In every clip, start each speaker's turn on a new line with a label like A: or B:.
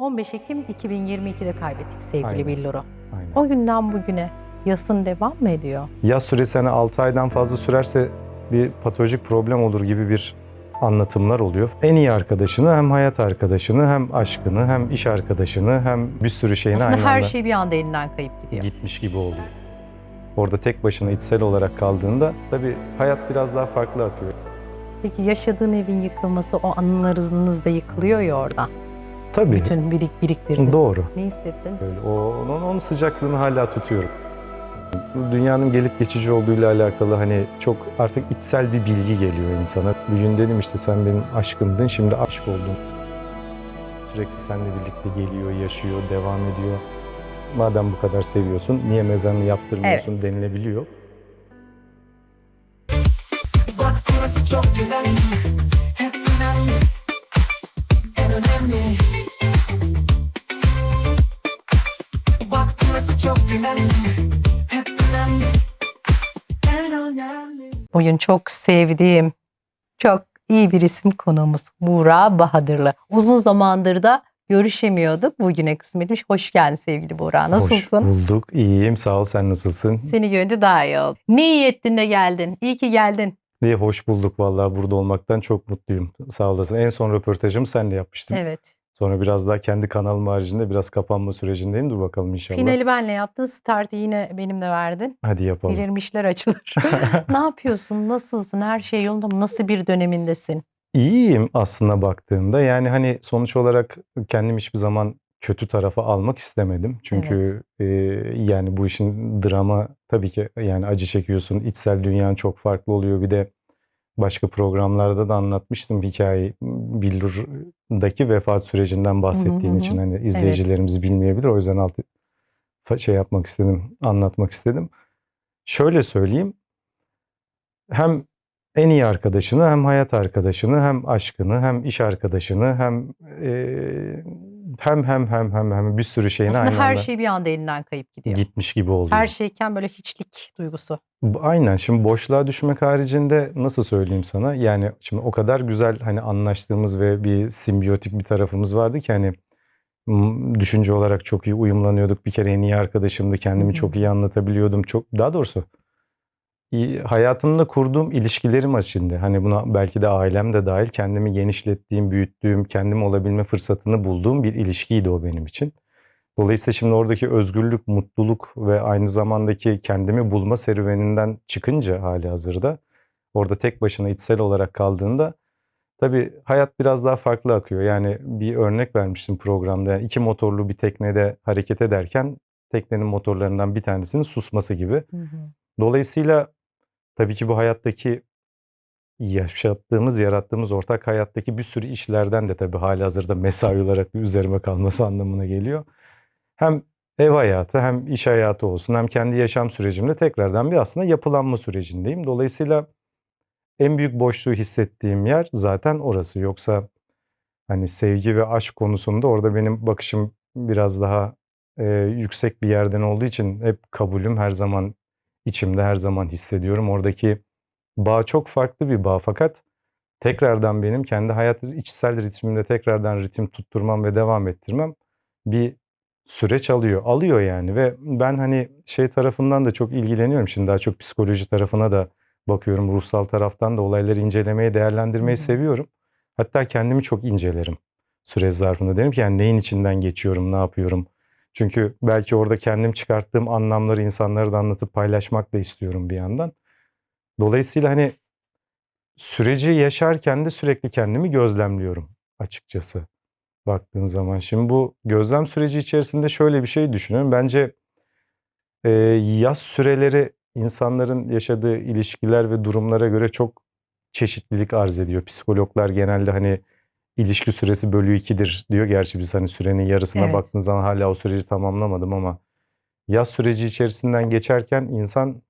A: 15 Ekim 2022'de kaybettik sevgili
B: Aynen.
A: Billur'u. O günden bugüne yasın devam mı ediyor?
B: Yaz süresi hani 6 aydan fazla sürerse bir patolojik problem olur gibi bir anlatımlar oluyor. En iyi arkadaşını hem hayat arkadaşını hem aşkını hem iş arkadaşını hem bir sürü şeyini
A: Aslında
B: aynı
A: her
B: anda
A: şey bir anda elinden kayıp gidiyor.
B: gitmiş gibi oluyor. Orada tek başına içsel olarak kaldığında tabii hayat biraz daha farklı akıyor.
A: Peki yaşadığın evin yıkılması o anılarınız da yıkılıyor ya orada.
B: Tabii.
A: Bütün birik biriktirdiniz.
B: Doğru.
A: Ne hissettin?
B: Böyle o, onun, onun sıcaklığını hala tutuyorum. Bu Dünyanın gelip geçici olduğuyla alakalı hani çok artık içsel bir bilgi geliyor insana. Bir gün dedim işte sen benim aşkımdın, şimdi aşk oldun. Sürekli seninle birlikte geliyor, yaşıyor, devam ediyor. Madem bu kadar seviyorsun, niye mezarını yaptırmıyorsun
A: Evet.
B: denilebiliyor.
C: Bak burası çok önemli
A: Bugün çok sevdiğim, çok iyi bir isim konuğumuz Buğra Bahadırlı. Uzun zamandır da görüşemiyorduk. Bugüne kısmetmiş. Hoş geldin sevgili Buğra. Nasılsın?
B: Hoş bulduk, iyiyim. Sağ ol, sen nasılsın?
A: Seni görünce daha iyi oldu. Ne iyi ettin de geldin. İyi ki geldin.
B: İyi, hoş bulduk vallahi burada olmaktan çok mutluyum. Sağ olasın. En son röportajımı senle yapmıştım.
A: Evet.
B: Sonra biraz daha kendi kanalım haricinde biraz kapanma sürecindeyim. Dur bakalım inşallah.
A: Finali benle yaptın. Startı yine benimle verdin.
B: Hadi yapalım.
A: Bilirmişler açılır. ne yapıyorsun? Nasılsın? Her şey yolunda mı? Nasıl bir dönemindesin?
B: İyiyim aslında baktığımda. Yani hani sonuç olarak kendim hiçbir zaman kötü tarafa almak istemedim. Çünkü e, yani bu işin drama tabii ki yani acı çekiyorsun. İçsel dünyan çok farklı oluyor. Bir de başka programlarda da anlatmıştım hikayeyi. Billur'daki vefat sürecinden bahsettiğin
A: hı hı.
B: için hani izleyicilerimiz bilmeyebilir. O yüzden altı fa- şey yapmak istedim, anlatmak istedim. Şöyle söyleyeyim. Hem en iyi arkadaşını hem hayat arkadaşını hem aşkını hem iş arkadaşını hem eee, hem hem hem hem hem bir sürü şeyini
A: Aslında
B: aynı
A: her
B: anda
A: şey bir anda elinden kayıp gidiyor.
B: gitmiş gibi oluyor.
A: Her şeyken böyle hiçlik duygusu.
B: Bu- Aynen. Şimdi boşluğa düşmek haricinde nasıl söyleyeyim sana? Yani şimdi o kadar güzel hani anlaştığımız ve bir simbiyotik bir tarafımız vardı ki hani m, düşünce olarak çok iyi uyumlanıyorduk. Bir kere en iyi arkadaşımdı. Kendimi
A: Hı
B: çok iyi anlatabiliyordum. Çok daha doğrusu hayatımda kurduğum ilişkilerim açısından hani buna belki de ailem de dahil kendimi genişlettiğim, büyüttüğüm, kendim olabilme fırsatını bulduğum bir ilişkiydi o benim için. Dolayısıyla şimdi oradaki özgürlük, mutluluk ve aynı zamandaki kendimi bulma serüveninden çıkınca hali hazırda orada tek başına içsel olarak kaldığında tabii hayat biraz daha farklı akıyor. Yani bir örnek vermiştim programda. Yani iki motorlu bir teknede hareket ederken teknenin motorlarından bir tanesinin susması gibi. Dolayısıyla tabii ki bu hayattaki yaşattığımız, yarattığımız ortak hayattaki bir sürü işlerden de tabii hali hazırda mesai olarak bir üzerime kalması anlamına geliyor. Hem ev hayatı hem iş hayatı olsun hem kendi yaşam sürecimde tekrardan bir aslında yapılanma sürecindeyim. Dolayısıyla en büyük boşluğu hissettiğim yer zaten orası. Yoksa hani sevgi ve aşk konusunda orada benim bakışım biraz daha e, yüksek bir yerden olduğu için hep kabulüm her zaman içimde her zaman hissediyorum. Oradaki bağ çok farklı bir bağ fakat tekrardan benim kendi hayat içsel ritmimde tekrardan ritim tutturmam ve devam ettirmem bir süreç alıyor. Alıyor yani ve ben hani şey tarafından da çok ilgileniyorum. Şimdi daha çok psikoloji tarafına da bakıyorum. Ruhsal taraftan da olayları incelemeyi, değerlendirmeyi
A: Hı
B: seviyorum. Hatta kendimi çok incelerim süre zarfında. Derim ki yani neyin içinden geçiyorum, ne yapıyorum. Çünkü belki orada kendim çıkarttığım anlamları insanlara da anlatıp paylaşmak da istiyorum bir yandan. Dolayısıyla hani süreci yaşarken de sürekli kendimi gözlemliyorum açıkçası baktığın zaman. Şimdi bu gözlem süreci içerisinde şöyle bir şey düşünüyorum. Bence e, yaz süreleri insanların yaşadığı ilişkiler ve durumlara göre çok çeşitlilik arz ediyor. Psikologlar genelde hani ilişki süresi bölü ikidir diyor. Gerçi biz hani sürenin yarısına
A: Evet.
B: baktığın zaman hala o süreci tamamlamadım ama yaz süreci içerisinden geçerken insan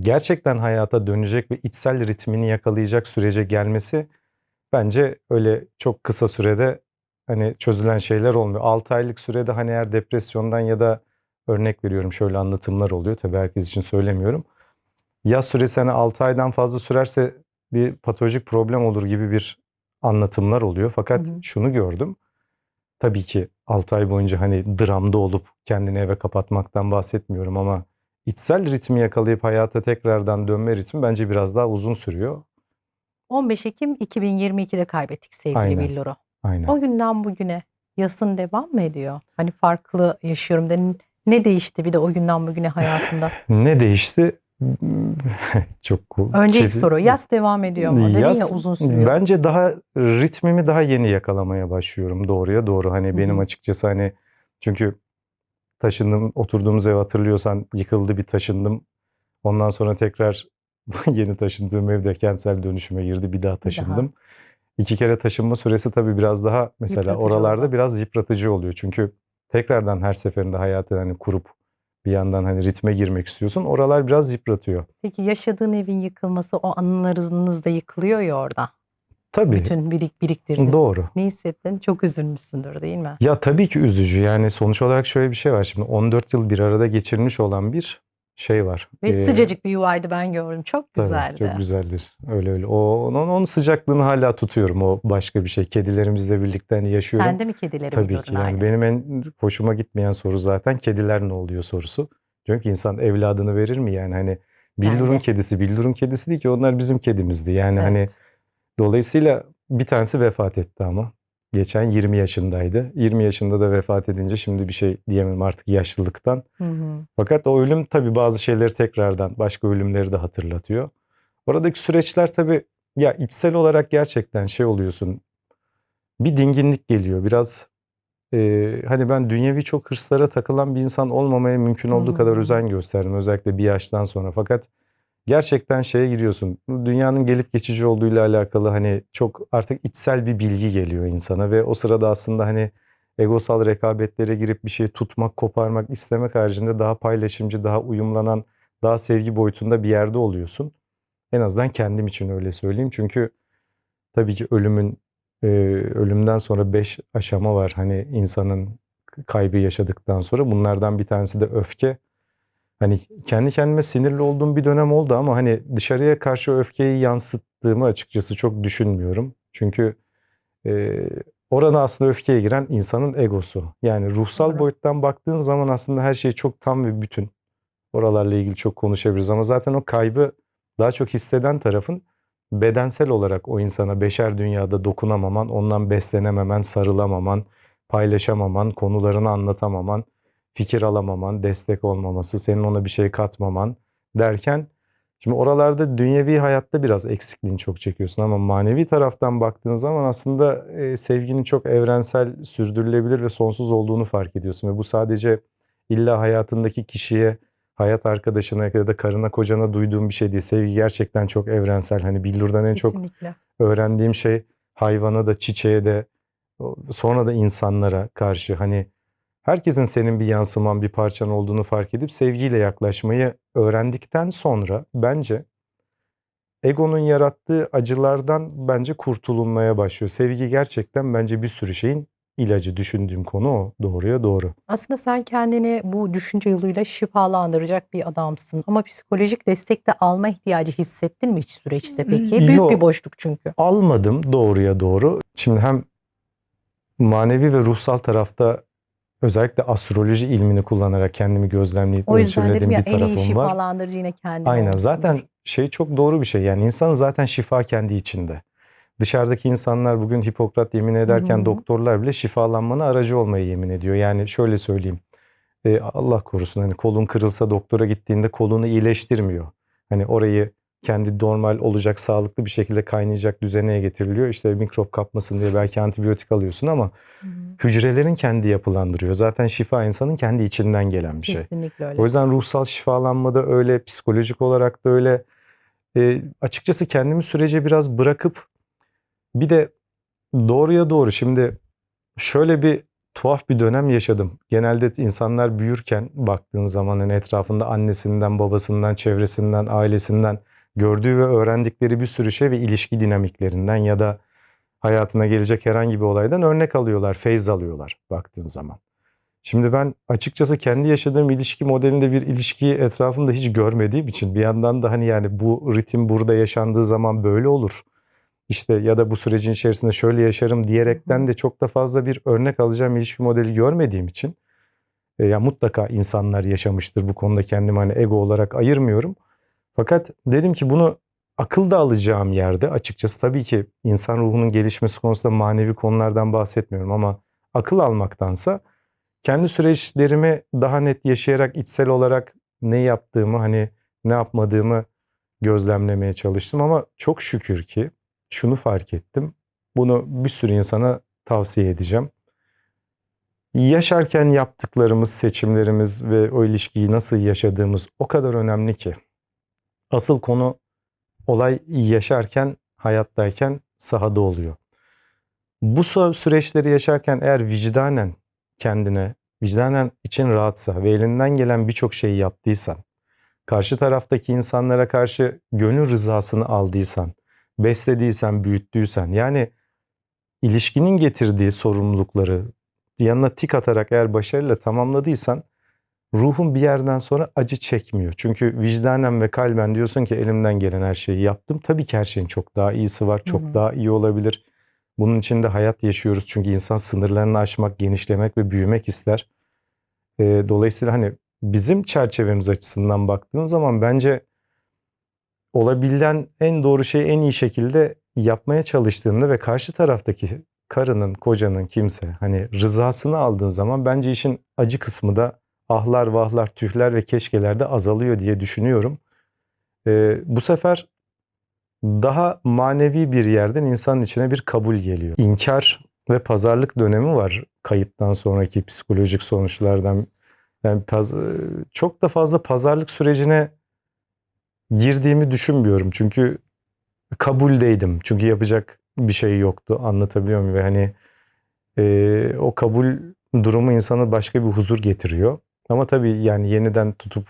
B: gerçekten hayata dönecek ve içsel ritmini yakalayacak sürece gelmesi bence öyle çok kısa sürede hani çözülen şeyler olmuyor. 6 aylık sürede hani eğer depresyondan ya da örnek veriyorum şöyle anlatımlar oluyor. Tabii herkes için söylemiyorum. Yaz süresi hani 6 aydan fazla sürerse bir patolojik problem olur gibi bir anlatımlar oluyor. Fakat
A: Hı hı.
B: şunu gördüm. tabii ki 6 ay boyunca hani dramda olup kendini eve kapatmaktan bahsetmiyorum ama içsel ritmi yakalayıp hayata tekrardan dönme ritmi bence biraz daha uzun sürüyor.
A: 15 Ekim 2022'de kaybettik sevgili
B: Aynen.
A: Billur'u.
B: Aynen.
A: O günden bugüne yasın devam mı ediyor? Hani farklı yaşıyorum de ne değişti bir de o günden bugüne hayatında?
B: Ne değişti? Çok ko-
A: Önce ilk
B: kedi-
A: soru yas devam ediyor mu? Dedin ya
B: Yaz-
A: uzun sürüyor.
B: Bence daha ritmimi daha yeni yakalamaya başlıyorum doğruya doğru. Hani
A: Hı
B: benim açıkçası hani çünkü taşındım oturduğumuz ev hatırlıyorsan yıkıldı bir taşındım. Ondan sonra tekrar yeni taşındığım evde kentsel dönüşüme girdi bir daha taşındım. İki kere taşınma süresi tabii biraz daha mesela
A: Yıpratıcı
B: oralarda
A: oldu.
B: biraz yıpratıcı oluyor. Çünkü tekrardan her seferinde hayatı hani kurup bir yandan hani ritme girmek istiyorsun. Oralar biraz yıpratıyor.
A: Peki yaşadığın evin yıkılması o anılarınız da yıkılıyor ya orada.
B: Tabii
A: Bütün birik biriktirdiğiniz.
B: doğru.
A: Ne hissettin? Çok üzülmüşsündür değil mi?
B: Ya tabii ki üzücü. Yani sonuç olarak şöyle bir şey var. Şimdi 14 yıl bir arada geçirmiş olan bir şey var.
A: Ve
B: Ee,
A: sıcacık bir yuvaydı ben gördüm. Çok
B: tabii,
A: güzeldi.
B: çok güzeldir. Öyle öyle. O, onun, onun sıcaklığını hala tutuyorum. O başka bir şey. Kedilerimizle birlikte hani yaşıyorum.
A: Sen de mi kedileri
B: Tabii ki. Yani
A: aynı?
B: benim en hoşuma gitmeyen soru zaten kediler ne oluyor sorusu. Diyorum ki insan evladını verir mi yani hani Billur'un
A: de.
B: kedisi, Billur'un kedisi değil ki onlar bizim kedimizdi. Yani hani
A: Evet.
B: dolayısıyla bir tanesi vefat etti ama. Geçen 20 yaşındaydı. 20 yaşında da vefat edince şimdi bir şey diyemem artık yaşlılıktan.
A: Hı hı.
B: Fakat o ölüm tabii bazı şeyleri tekrardan başka ölümleri de hatırlatıyor. Oradaki süreçler tabii ya içsel olarak gerçekten şey oluyorsun. Bir dinginlik geliyor. Biraz e, hani ben dünyevi çok hırslara takılan bir insan olmamaya mümkün olduğu kadar
A: Hmm.
B: özen gösterdim. Özellikle bir yaştan sonra. Fakat gerçekten şeye giriyorsun. Dünyanın gelip geçici olduğuyla alakalı hani çok artık içsel bir bilgi geliyor insana ve o sırada aslında hani egosal rekabetlere girip bir şeyi tutmak, koparmak, istemek haricinde daha paylaşımcı, daha uyumlanan, daha sevgi boyutunda bir yerde oluyorsun. En azından kendim için öyle söyleyeyim. Çünkü tabii ki ölümün e, ölümden sonra beş aşama var. Hani insanın kaybı yaşadıktan sonra bunlardan bir tanesi de öfke. Hani kendi kendime sinirli olduğum bir dönem oldu ama hani dışarıya karşı öfkeyi yansıttığımı açıkçası çok düşünmüyorum. Çünkü e, orada aslında öfkeye giren insanın egosu. Yani ruhsal
A: Doğru.
B: boyuttan baktığın zaman aslında her şey çok tam ve bütün. Oralarla ilgili çok konuşabiliriz ama zaten o kaybı daha çok hisseden tarafın bedensel olarak o insana beşer dünyada dokunamaman, ondan beslenememen, sarılamaman, paylaşamaman, konularını anlatamaman, fikir alamaman, destek olmaması, senin ona bir şey katmaman derken şimdi oralarda dünyevi hayatta biraz eksikliğini çok çekiyorsun ama manevi taraftan baktığın zaman aslında e, sevginin çok evrensel, sürdürülebilir ve sonsuz olduğunu fark ediyorsun ve bu sadece illa hayatındaki kişiye, hayat arkadaşına ya da karına, kocana duyduğun bir şey değil. Sevgi gerçekten çok evrensel. Hani Billur'dan en çok
A: Kesinlikle.
B: öğrendiğim şey hayvana da çiçeğe de sonra da insanlara karşı hani herkesin senin bir yansıman bir parçan olduğunu fark edip sevgiyle yaklaşmayı öğrendikten sonra bence egonun yarattığı acılardan bence kurtulunmaya başlıyor. Sevgi gerçekten bence bir sürü şeyin ilacı düşündüğüm konu o. Doğruya doğru.
A: Aslında sen kendini bu düşünce yoluyla şifalandıracak bir adamsın. Ama psikolojik destek de alma ihtiyacı hissettin mi hiç süreçte peki? Büyük
B: Yok.
A: bir boşluk çünkü.
B: almadım doğruya doğru. Şimdi hem manevi ve ruhsal tarafta özellikle astroloji ilmini kullanarak kendimi gözlemleyip
A: O yüzden dedim
B: ölçümlediğim
A: ya
B: bir
A: en iyi
B: tarafım var.
A: şifalandırıcı yine kendin
B: Aynen
A: olmuşsundur.
B: zaten şey çok doğru bir şey. Yani insanın zaten şifa kendi içinde. Dışarıdaki insanlar bugün Hipokrat yemin ederken
A: hı.
B: doktorlar bile şifalanmanın aracı olmayı yemin ediyor. Yani şöyle söyleyeyim. E, Allah korusun hani kolun kırılsa doktora gittiğinde kolunu iyileştirmiyor. Hani orayı kendi normal olacak sağlıklı bir şekilde kaynayacak düzeneye getiriliyor. İşte mikrop kapmasın diye belki antibiyotik alıyorsun ama
A: hı.
B: hücrelerin kendi yapılandırıyor. Zaten şifa insanın kendi içinden gelen bir şey.
A: Kesinlikle öyle.
B: O yüzden ruhsal şifalanma da öyle, psikolojik olarak da öyle. E, açıkçası kendimi sürece biraz bırakıp bir de doğruya doğru şimdi şöyle bir tuhaf bir dönem yaşadım. Genelde insanlar büyürken baktığın zaman hani etrafında annesinden, babasından, çevresinden, ailesinden gördüğü ve öğrendikleri bir sürü şey ve ilişki dinamiklerinden ya da hayatına gelecek herhangi bir olaydan örnek alıyorlar, feyz alıyorlar baktığın zaman. Şimdi ben açıkçası kendi yaşadığım ilişki modelinde bir ilişkiyi etrafımda hiç görmediğim için bir yandan da hani yani bu ritim burada yaşandığı zaman böyle olur. işte ya da bu sürecin içerisinde şöyle yaşarım diyerekten de çok da fazla bir örnek alacağım ilişki modeli görmediğim için e, ya mutlaka insanlar yaşamıştır bu konuda kendimi hani ego olarak ayırmıyorum. Fakat dedim ki bunu akılda alacağım yerde açıkçası tabii ki insan ruhunun gelişmesi konusunda manevi konulardan bahsetmiyorum ama akıl almaktansa kendi süreçlerimi daha net yaşayarak içsel olarak ne yaptığımı hani ne yapmadığımı gözlemlemeye çalıştım ama çok şükür ki şunu fark ettim. Bunu bir sürü insana tavsiye edeceğim. Yaşarken yaptıklarımız, seçimlerimiz ve o ilişkiyi nasıl yaşadığımız o kadar önemli ki. Asıl konu olay yaşarken, hayattayken sahada oluyor. Bu sü- süreçleri yaşarken eğer vicdanen kendine, vicdanen için rahatsa ve elinden gelen birçok şeyi yaptıysan, karşı taraftaki insanlara karşı gönül rızasını aldıysan, beslediysen, büyüttüysen, yani ilişkinin getirdiği sorumlulukları yanına tik atarak eğer başarıyla tamamladıysan, ruhun bir yerden sonra acı çekmiyor. Çünkü vicdanen ve kalben diyorsun ki elimden gelen her şeyi yaptım. Tabii ki her şeyin çok daha iyisi var, çok
A: Hı hı.
B: daha iyi olabilir. Bunun için de hayat yaşıyoruz. Çünkü insan sınırlarını aşmak, genişlemek ve büyümek ister. Ee, dolayısıyla hani bizim çerçevemiz açısından baktığın zaman bence olabilen en doğru şeyi en iyi şekilde yapmaya çalıştığında ve karşı taraftaki karının, kocanın kimse hani rızasını aldığın zaman bence işin acı kısmı da ahlar, vahlar, tühler ve keşkeler de azalıyor diye düşünüyorum. Ee, bu sefer daha manevi bir yerden insanın içine bir kabul geliyor. İnkar ve pazarlık dönemi var kayıptan sonraki psikolojik sonuçlardan. Yani paz- çok da fazla pazarlık sürecine girdiğimi düşünmüyorum. Çünkü kabuldeydim. Çünkü yapacak bir şey yoktu. Anlatabiliyor muyum? Ve hani e, o kabul durumu insana başka bir huzur getiriyor. Ama tabii yani yeniden tutup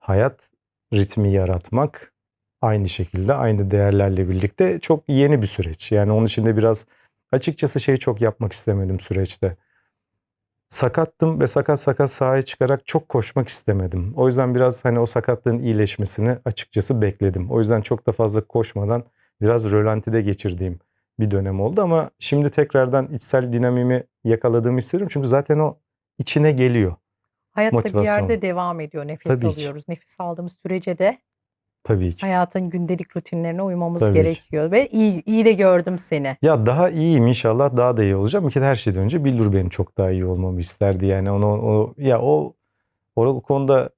B: hayat ritmi yaratmak aynı şekilde aynı değerlerle birlikte çok yeni bir süreç. Yani onun için de biraz açıkçası şey çok yapmak istemedim süreçte. Sakattım ve sakat sakat sahaya çıkarak çok koşmak istemedim. O yüzden biraz hani o sakatlığın iyileşmesini açıkçası bekledim. O yüzden çok da fazla koşmadan biraz rölantide geçirdiğim bir dönem oldu ama şimdi tekrardan içsel dinamimi yakaladığımı hissediyorum. Çünkü zaten o içine geliyor.
A: Hayatta bir
B: Motivasyon.
A: yerde devam ediyor. Nefes
B: Tabii ki.
A: alıyoruz. Nefes aldığımız sürece de
B: Tabii ki.
A: hayatın gündelik rutinlerine uymamız
B: Tabii ki.
A: gerekiyor. Ve iyi, iyi de gördüm seni.
B: Ya daha iyiyim inşallah daha da iyi olacağım. Bir kere her şeyden önce Billur benim çok daha iyi olmamı isterdi. Yani onu o ya o o, o konuda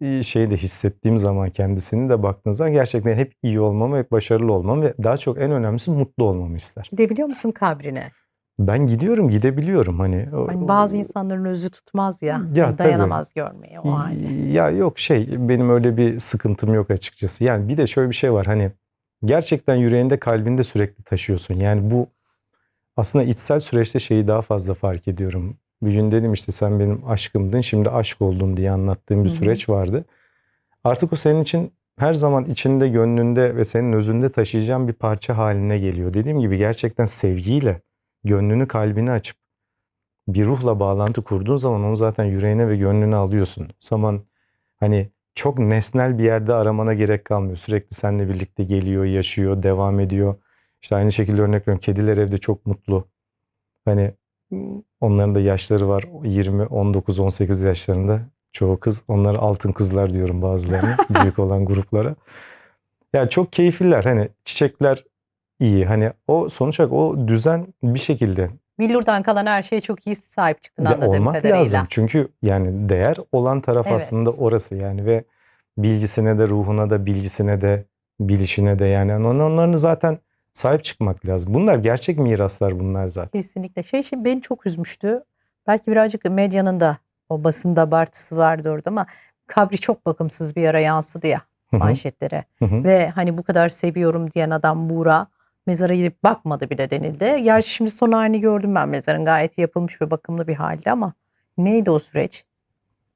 B: iyi şeyi de hissettiğim zaman kendisini de baktığınız zaman gerçekten hep iyi olmamı, hep başarılı olmamı ve daha çok en önemlisi mutlu olmamı ister.
A: Gidebiliyor musun kabrine?
B: Ben gidiyorum, gidebiliyorum hani.
A: Hani bazı insanların özü tutmaz ya.
B: Ya tabii.
A: dayanamaz görmeye o hali.
B: Ya yok şey benim öyle bir sıkıntım yok açıkçası. Yani bir de şöyle bir şey var hani gerçekten yüreğinde kalbinde sürekli taşıyorsun. Yani bu aslında içsel süreçte şeyi daha fazla fark ediyorum. Bir gün dedim işte sen benim aşkımdın şimdi aşk oldun diye anlattığım bir
A: Hı hı.
B: süreç vardı. Artık o senin için her zaman içinde, gönlünde ve senin özünde taşıyacağın bir parça haline geliyor. Dediğim gibi gerçekten sevgiyle gönlünü, kalbini açıp bir ruhla bağlantı kurduğun zaman onu zaten yüreğine ve gönlüne alıyorsun. O zaman hani çok nesnel bir yerde aramana gerek kalmıyor. Sürekli seninle birlikte geliyor, yaşıyor, devam ediyor. İşte aynı şekilde örnek veriyorum. Kediler evde çok mutlu. Hani onların da yaşları var. 20, 19, 18 yaşlarında. Çoğu kız. Onlara altın kızlar diyorum bazılarına. büyük olan gruplara. Ya çok keyifliler. Hani çiçekler iyi. Hani o sonuç olarak o düzen bir şekilde
A: Billur'dan kalan her şeye çok iyi sahip çıktın
B: de
A: anladığım
B: olmak
A: kadarıyla.
B: lazım. Çünkü yani değer olan taraf
A: Evet.
B: aslında orası yani ve bilgisine de ruhuna da bilgisine de bilişine de yani on- onların zaten sahip çıkmak lazım. Bunlar gerçek miraslar bunlar zaten.
A: Kesinlikle. Şey şimdi beni çok üzmüştü. Belki birazcık medyanın da o basında abartısı vardı orada ama kabri çok bakımsız bir ara yansıdı ya
B: Hı hı,
A: manşetlere.
B: hı hı.
A: Ve hani bu kadar seviyorum diyen adam Buğra mezara gidip bakmadı bile denildi. Gerçi şimdi son halini gördüm ben mezarın gayet yapılmış ve bakımlı bir halde ama neydi o süreç?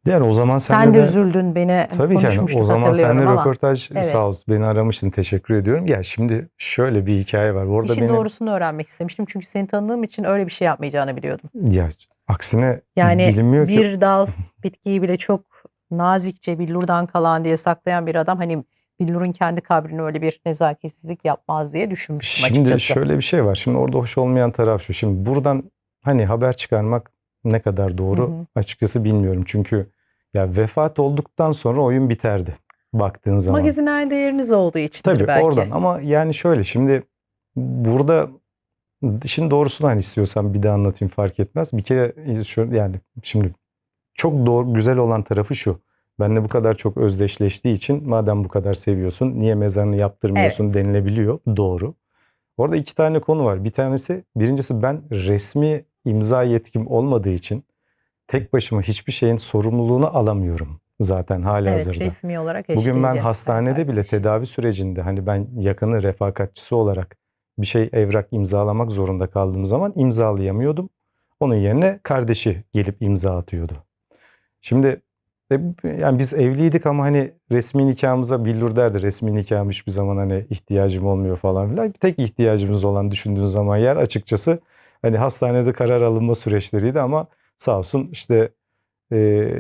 B: Yani o zaman
A: Sen,
B: sen
A: de üzüldün beni
B: Tabii ki yani o zaman seninle
A: ama.
B: röportaj
A: Evet.
B: sağ ol beni aramıştın teşekkür ediyorum. Ya şimdi şöyle bir hikaye var. Orada
A: İşin
B: benim
A: doğrusunu öğrenmek istemiştim. Çünkü seni tanıdığım için öyle bir şey yapmayacağını biliyordum.
B: ya aksine
A: Yani
B: bilinmiyor ki.
A: bir dal bitkiyi bile çok nazikçe billurdan kalan diye saklayan bir adam hani Billur'un kendi kabrine öyle bir nezaketsizlik yapmaz diye düşünmüştüm
B: Şimdi
A: açıkçası.
B: şöyle bir şey var. Şimdi orada hoş olmayan taraf şu. Şimdi buradan hani haber çıkarmak ne kadar doğru
A: Hı hı.
B: açıkçası bilmiyorum. Çünkü ya vefat olduktan sonra oyun biterdi baktığın zaman.
A: Magazinel değeriniz olduğu içindir
B: Tabii
A: belki.
B: oradan ama yani şöyle şimdi burada işin doğrusunu hani istiyorsan bir daha anlatayım fark etmez. Bir kere yani şimdi çok doğru güzel olan tarafı şu. Benle bu kadar çok özdeşleştiği için madem bu kadar seviyorsun niye mezarını yaptırmıyorsun
A: Evet.
B: denilebiliyor. Doğru. Orada iki tane konu var. Bir tanesi birincisi ben resmi imza yetkim olmadığı için tek başıma hiçbir şeyin sorumluluğunu alamıyorum zaten hala
A: Evet,
B: hazırda.
A: resmi olarak
B: Bugün ben hastanede bile tedavi sürecinde hani ben yakını refakatçisi olarak bir şey evrak imzalamak zorunda kaldığım zaman imzalayamıyordum. Onun yerine kardeşi gelip imza atıyordu. Şimdi e, yani biz evliydik ama hani resmi nikahımıza billur derdi. Resmi nikahım hiçbir zaman hani ihtiyacım olmuyor falan filan. Tek ihtiyacımız olan düşündüğün zaman yer açıkçası hani hastanede karar alınma süreçleriydi ama sağ olsun işte e,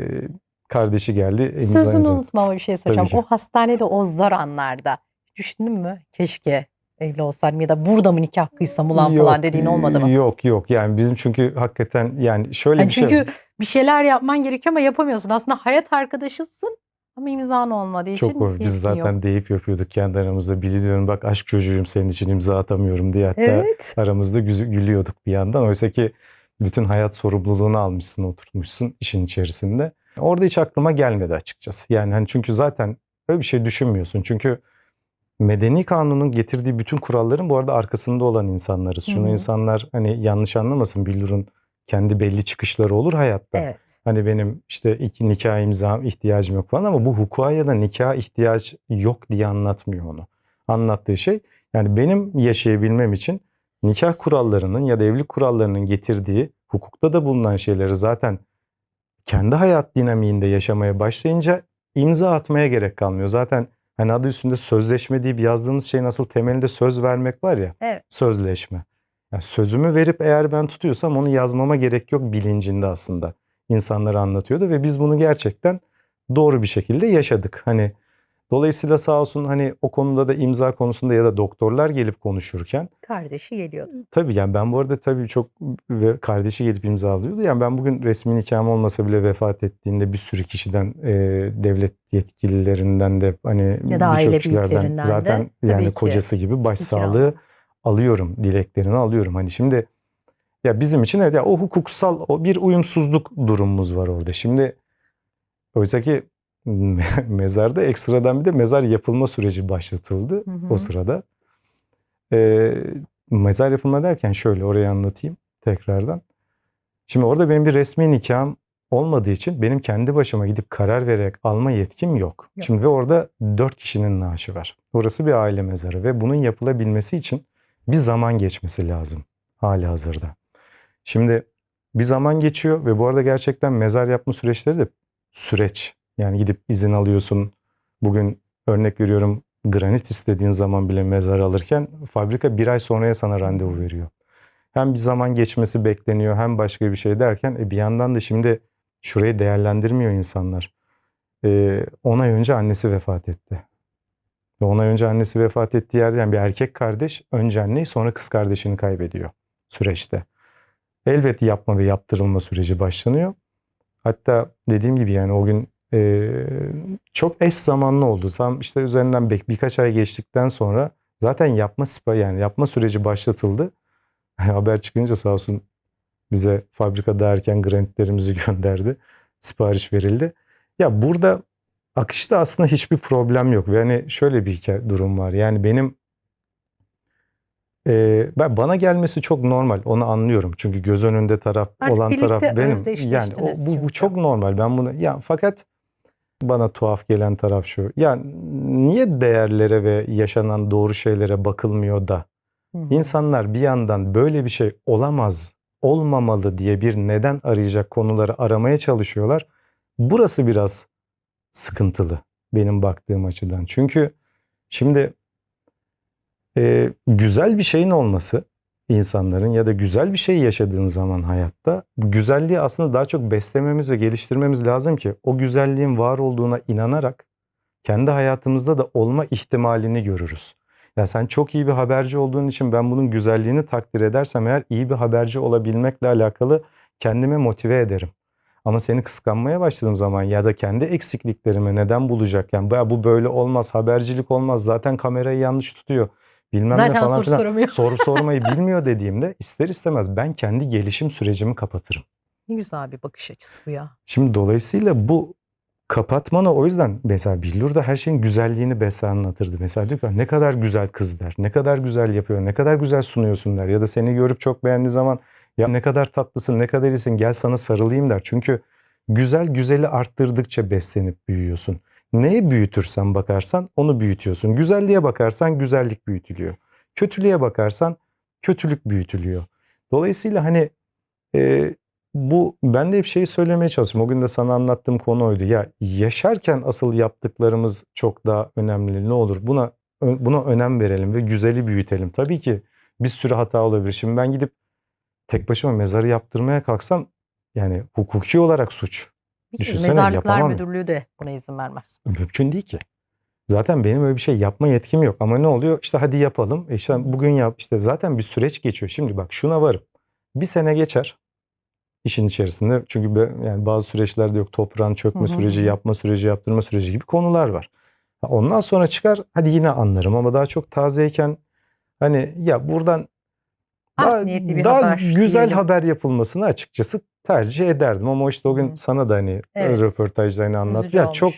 B: kardeşi geldi.
A: Sözünü unutmama bir şey soracağım. O hastanede o zor anlarda düşündün mü? Keşke evli olsaydım ya da burada mı nikah kıysam ulan falan
B: Yok,
A: dediğin olmadı mı?
B: Yok yok yani bizim çünkü hakikaten yani şöyle
A: Yani
B: bir şey
A: çünkü bir şeyler yapman gerekiyor ama yapamıyorsun. Aslında hayat arkadaşısın ama imzan olmadığı için
B: Çok var. Biz
A: yetkin
B: zaten
A: yok.
B: deyip yapıyorduk kendi aramızda. Biliyorum bak aşk çocuğuyum senin için imza atamıyorum diye hatta
A: Evet.
B: aramızda gülüyorduk bir yandan. Oysa ki bütün hayat sorumluluğunu almışsın, oturtmuşsun işin içerisinde. Orada hiç aklıma gelmedi açıkçası. Yani hani çünkü zaten öyle bir şey düşünmüyorsun. Çünkü medeni kanunun getirdiği bütün kuralların bu arada arkasında olan insanlarız. Şunu
A: hı.
B: insanlar hani yanlış anlamasın. Billur'un kendi belli çıkışları olur hayatta.
A: Evet.
B: Hani benim işte iki nikah imzam ihtiyacım yok falan ama bu hukuka ya da nikah ihtiyaç yok diye anlatmıyor onu. Anlattığı şey yani benim yaşayabilmem için nikah kurallarının ya da evlilik kurallarının getirdiği hukukta da bulunan şeyleri zaten kendi hayat dinamiğinde yaşamaya başlayınca imza atmaya gerek kalmıyor. Zaten hani adı üstünde sözleşme deyip yazdığımız şey nasıl temelinde söz vermek var ya
A: Evet.
B: sözleşme. Yani sözümü verip eğer ben tutuyorsam onu yazmama gerek yok bilincinde aslında insanlara anlatıyordu ve biz bunu gerçekten doğru bir şekilde yaşadık. Hani dolayısıyla sağ olsun hani o konuda da imza konusunda ya da doktorlar gelip konuşurken
A: Kardeşi geliyordu.
B: tabii yani ben bu arada tabii çok ve kardeşi gelip imzalıyordu. Yani ben bugün resmi nikahım olmasa bile vefat ettiğinde bir sürü kişiden e, devlet yetkililerinden de hani birçok kişilerden
A: de
B: zaten
A: tabii
B: yani
A: ki
B: kocası gibi başsağlığı
A: almak.
B: alıyorum, dileklerini alıyorum. Hani şimdi ya bizim için evet ya o hukuksal o bir uyumsuzluk durumumuz var orada. Şimdi oysa ki mezarda ekstradan bir de mezar yapılma süreci başlatıldı
A: Hı hı.
B: o sırada. Ee, mezar yapılma derken şöyle orayı anlatayım tekrardan. Şimdi orada benim bir resmi nikahım olmadığı için benim kendi başıma gidip karar vererek alma yetkim yok.
A: Yok.
B: Şimdi ve orada dört kişinin naaşı var. Orası bir aile mezarı ve bunun yapılabilmesi için bir zaman geçmesi lazım hali hazırda. Şimdi bir zaman geçiyor ve bu arada gerçekten mezar yapma süreçleri de süreç. Yani gidip izin alıyorsun. Bugün örnek veriyorum granit istediğin zaman bile mezar alırken fabrika bir ay sonraya sana randevu veriyor. Hem bir zaman geçmesi bekleniyor hem başka bir şey derken e bir yandan da şimdi şurayı değerlendirmiyor insanlar. E, 10 ay önce annesi vefat etti. Ve 10 ay önce annesi vefat ettiği yerde yani bir erkek kardeş önce anneyi sonra kız kardeşini kaybediyor süreçte. Elbet yapma ve yaptırılma süreci başlanıyor. Hatta dediğim gibi yani o gün e, çok eş zamanlı oldu. Tam işte üzerinden bir, birkaç ay geçtikten sonra zaten yapma sipa yani yapma süreci başlatıldı. Haber çıkınca sağ olsun bize fabrikada erken granitlerimizi gönderdi. Sipariş verildi. Ya burada akışta aslında hiçbir problem yok. Ve hani şöyle bir hikaye, durum var. Yani benim e, ben bana gelmesi çok normal. Onu anlıyorum. Çünkü göz önünde taraf
A: Artık
B: olan taraf benim. Yani o, bu, bu çok normal. Ben bunu ya fakat bana tuhaf gelen taraf şu. Ya niye değerlere ve yaşanan doğru şeylere bakılmıyor da
A: Hı hı.
B: İnsanlar bir yandan böyle bir şey olamaz, olmamalı diye bir neden arayacak konuları aramaya çalışıyorlar. Burası biraz sıkıntılı benim baktığım açıdan. Çünkü şimdi e, güzel bir şeyin olması insanların ya da güzel bir şey yaşadığın zaman hayatta bu güzelliği aslında daha çok beslememiz ve geliştirmemiz lazım ki o güzelliğin var olduğuna inanarak kendi hayatımızda da olma ihtimalini görürüz. Ya sen çok iyi bir haberci olduğun için ben bunun güzelliğini takdir edersem eğer iyi bir haberci olabilmekle alakalı kendimi motive ederim. Ama seni kıskanmaya başladığım zaman ya da kendi eksikliklerime neden bulacak yani "Ya bu böyle olmaz, habercilik olmaz, zaten kamerayı yanlış tutuyor. Bilmem ne
A: Zaten
B: falan
A: soru
B: filan.
A: soramıyor.
B: Soru sormayı bilmiyor dediğimde ister istemez ben kendi gelişim sürecimi kapatırım.
A: Ne güzel bir bakış açısı bu ya.
B: Şimdi dolayısıyla bu kapatmana o yüzden mesela Billur da her şeyin güzelliğini Besa anlatırdı. Mesela diyor ki ne kadar güzel kız der, ne kadar güzel yapıyor, ne kadar güzel sunuyorsun der. Ya da seni görüp çok beğendiği zaman ya ne kadar tatlısın, ne kadar iyisin gel sana sarılayım der. Çünkü güzel güzeli arttırdıkça beslenip büyüyorsun. Neye büyütürsen bakarsan onu büyütüyorsun. Güzelliğe bakarsan güzellik büyütülüyor. Kötülüğe bakarsan kötülük büyütülüyor. Dolayısıyla hani e, bu ben de hep şeyi söylemeye çalıştım. O gün de sana anlattığım konu oydu. Ya yaşarken asıl yaptıklarımız çok daha önemli. Ne olur buna buna önem verelim ve güzeli büyütelim. Tabii ki bir sürü hata olabilir. Şimdi ben gidip tek başıma mezarı yaptırmaya kalksam yani hukuki olarak suç. Düşünsene,
A: Mezarlıklar
B: yapamam.
A: Müdürlüğü de buna izin vermez.
B: Mümkün değil ki. Zaten benim öyle bir şey yapma yetkim yok. Ama ne oluyor? İşte hadi yapalım. E işte bugün yap. İşte zaten bir süreç geçiyor. Şimdi bak şuna varım. Bir sene geçer işin içerisinde. Çünkü be- yani bazı süreçlerde yok. Toprağın çökme
A: Hı hı
B: süreci, yapma süreci, yaptırma süreci gibi konular var. Ondan sonra çıkar hadi yine anlarım ama daha çok tazeyken hani ya buradan
A: Art
B: daha,
A: bir
B: daha
A: haber
B: güzel
A: diyelim.
B: haber yapılmasını açıkçası tercih ederdim ama işte o gün
A: Hı.
B: sana da hani
A: Evet.
B: röportajda hani anlat.
A: Üzücü
B: Ya
A: olmuş.
B: çok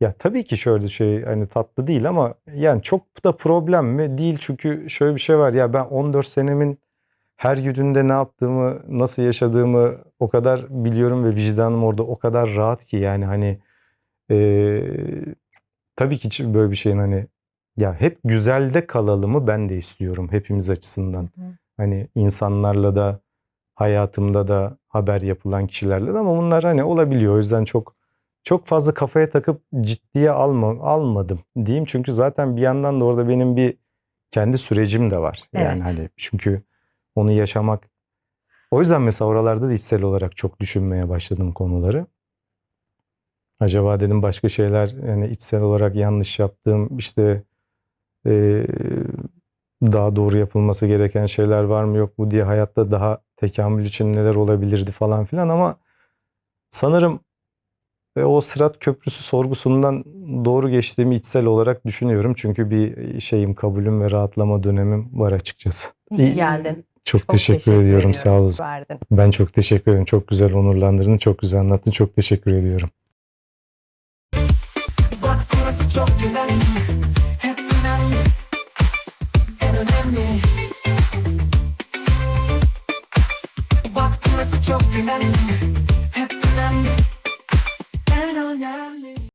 B: ya tabii ki şöyle şey hani tatlı değil ama yani çok da problem mi? Değil çünkü şöyle bir şey var ya ben 14 senemin her gününde ne yaptığımı, nasıl yaşadığımı o kadar biliyorum ve vicdanım orada o kadar rahat ki yani hani eee, tabii ki hiç böyle bir şeyin hani ya hep güzelde kalalımı ben de istiyorum hepimiz açısından.
A: Hı.
B: Hani insanlarla da hayatımda da haber yapılan kişilerle de ama bunlar hani olabiliyor. O yüzden çok çok fazla kafaya takıp ciddiye alma, almadım diyeyim. Çünkü zaten bir yandan da orada benim bir kendi sürecim de var. Yani
A: Evet.
B: hani çünkü onu yaşamak. O yüzden mesela oralarda da içsel olarak çok düşünmeye başladım konuları. Acaba dedim başka şeyler yani içsel olarak yanlış yaptığım işte eee, daha doğru yapılması gereken şeyler var mı yok mu diye hayatta daha tekamül için neler olabilirdi falan filan ama sanırım e, o Sırat Köprüsü sorgusundan doğru geçtiğimi içsel olarak düşünüyorum. Çünkü bir şeyim, kabulüm ve rahatlama dönemim var açıkçası.
A: İyi geldin.
B: Çok,
A: Çok
B: teşekkür, ediyorum. Sağ olasın.
A: Verdin.
B: Ben çok teşekkür ederim. Çok güzel onurlandırdın. Çok güzel anlattın. Çok teşekkür ediyorum.
C: Bak burası çok güvenli çok önemli Hep önemli En önemli